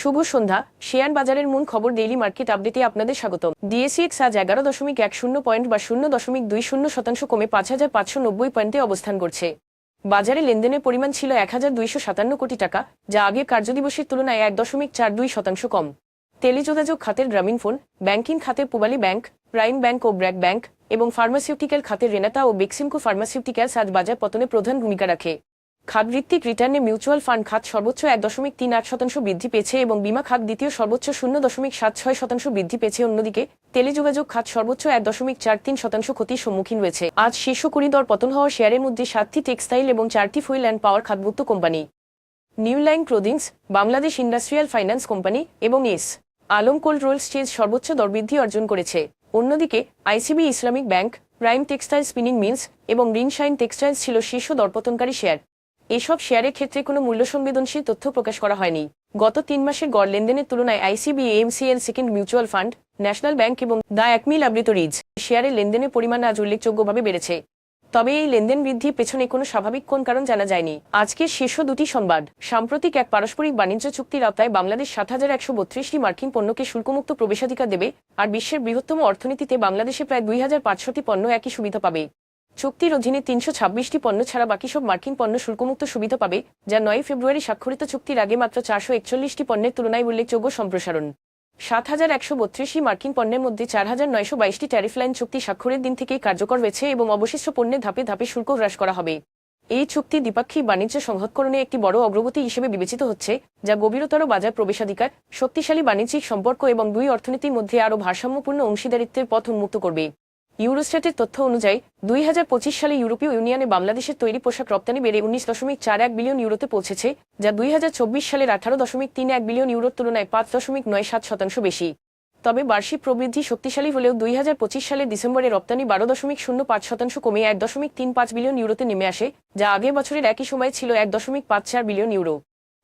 শুভ সন্ধ্যা। Share বাজারের মূল খবর ডেইলি মার্কেট আপডেটে আপনাদের স্বাগতম। ডিএসিএক্স আজ এগারো দশমিক এক শূন্য পয়েন্ট বা শূন্য দশমিক দুই শূন্য শতাংশ কমে পাঁচ হাজার পাঁচশো নব্বই পয়েন্টে অবস্থান করছে। বাজারে লেনদেনের পরিমাণ ছিল এক হাজার দুইশো সাতান্ন কোটি টাকা, যা আগের কার্যদিবসের তুলনায় এক দশমিক চার দুই শতাংশ কম। টেলিযোগাযোগ খাতের গ্রামীণ ফোন, ব্যাংকিং খাতের পুবালি ব্যাংক, প্রাইম ব্যাংক ও ব্র্যাক ব্যাংক এবং ফার্মাসিউটিক্যাল খাতের রেনাতা ও বেক্সিমকো ফার্মাসিউটিক্যালস আজ বাজার পতনে প্রধান ভূমিকা রাখে। খাতভিত্তিক রিটার্নে মিউচুয়াল ফান্ড খাত সর্বোচ্চ এক দশমিক তিন আট শতাংশ বৃদ্ধি পেয়েছে এবং বিমা খাত দ্বিতীয় সর্বোচ্চ শূন্য দশমিক সাত ছয় শতাংশ বৃদ্ধি পেয়েছে। অন্যদিকে, টেলিযোগাযোগ খাত সর্বোচ্চ এক দশমিক চার তিন শতাংশ ক্ষতির সম্মুখীন হয়েছে আজ শীর্ষ কুড়ি দর পতন হওয়া শেয়ারের মধ্যে সাতটি টেক্সটাইল এবং চারটি fuel and power খাতভুক্ত company. New line clothings, Bangladesh industrial finance company এবং এস। আলম কোল্ড রোলস চেজ সর্বোচ্চ দরবৃদ্ধি অর্জন করেছে। অন্যদিকে, ICB Islamic bank, prime textile spinning mills এবং রিনশাইন টেক্সটাইলস ছিল শীর্ষ দরপতনকারী শেয়ার। এসব শেয়ারের ক্ষেত্রে কোনো মূল্য সংবেদনশীল তথ্য প্রকাশ করা হয়নি। গত তিন মাসের গড় লেনদেনের তুলনায় ICB AMCL second mutual fund, national bank এবং দ্য একমিল আবৃত রিজ শেয়ারের লেনদেনের পরিমাণ আজ উল্লেখযোগ্যভাবে বেড়েছে। তবে এই লেনদেন বৃদ্ধির পেছনে কোনো স্বাভাবিক কোন কারণ জানা যায়নি। আজকের শীর্ষ দুটি সংবাদ, সাম্প্রতিক এক পারস্পরিক বাণিজ্য চুক্তির আওতায় বাংলাদেশ সাত হাজার একশো বত্রিশটি মার্কিন পণ্যকে শুল্কমুক্ত প্রবেশাধিকার দেবে আর বিশ্বের বৃহত্তম অর্থনীতিতে বাংলাদেশে প্রায় দুই হাজার পাঁচশোটি পণ্য একই সুবিধা পাবে। চুক্তির অধীনে তিনশো ছাব্বিশটি পণ্য ছাড়া বাকি সব মার্কিন পণ্য শুল্কমুক্ত সুবিধা পাবে, যা নয় ফেব্রুয়ারি স্বাক্ষরিত চুক্তির আগে মাত্র চারশো একচল্লিশটি পণ্যের তুলনায় উল্লেখযোগ্য সম্প্রসারণ। সাত হাজার একশো বত্রিশটি মার্কিন পণ্যের মধ্যে চার হাজার নয়শো বাইশটি ট্যারিফ লাইন চুক্তি স্বাক্ষরের দিন থেকেই কার্যকর হয়েছে এবং অবশিষ্ট পণ্যের ধাপে ধাপে শুল্ক হ্রাস করা হবে। এই চুক্তি দ্বিপাক্ষিক বাণিজ্য সংহতকরণে একটি বড় অগ্রগতি হিসেবে বিবেচিত হচ্ছে, যা গভীরতর বাজার প্রবেশাধিকার, শক্তিশালী বাণিজ্যিক সম্পর্ক এবং দুই অর্থনীতির মধ্যে আরও ভারসাম্যপূর্ণ অংশীদারিত্বের পথ উন্মুক্ত করবে। ইউরোস্ট্যাটের তথ্য অনুযায়ী, দুই হাজার পঁচিশ সালে ইউরোপীয় ইউনিয়নে বাংলাদেশের তৈরি পোশাক রপ্তানি বেড়ে উনিশ দশমিক চার এক বিলিয়ন ইউরোতে পৌঁছেছে, যা দুই হাজার চব্বিশ সালের আঠারো দশমিক তিন এক বিলিয়ন ইউরোর তুলনায় পাঁচ দশমিক নয় সাত শতাংশ বেশি। তবে বার্ষিক প্রবৃদ্ধি শক্তিশালী হলেও দুই হাজার পঁচিশ সালের ডিসেম্বরে রপ্তানি বারো দশমিক শূন্য পাঁচ শতাংশ কমে এক দশমিক তিন পাঁচ বিলিয়ন ইউরোতে নেমে আসে, যা আগের বছরের একই সময় ছিল এক দশমিক পাঁচ চার বিলিয়ন ইউরো।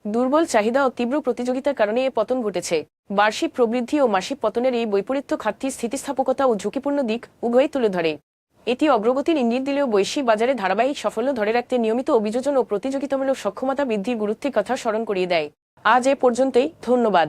দুর্বল চাহিদা ও তীব্র প্রতিযোগিতার কারণে এ পতন ঘটেছে। বার্ষিক প্রবৃদ্ধি ও মাসিক পতনের এই বৈপরীত্য খাতটি স্থিতিস্থাপকতা ও ঝুঁকিপূর্ণ দিক উভয়ই তুলে ধরে। এটি অগ্রগতির ইঙ্গিত দিলেও বৈশ্বিক বাজারে ধারাবাহিক সাফল্য ধরে রাখতে নিয়মিত অভিযোজন ও প্রতিযোগিতামূলক সক্ষমতা বৃদ্ধির গুরুত্বের কথা স্মরণ করিয়ে দেয়। আজ এ পর্যন্তই, ধন্যবাদ।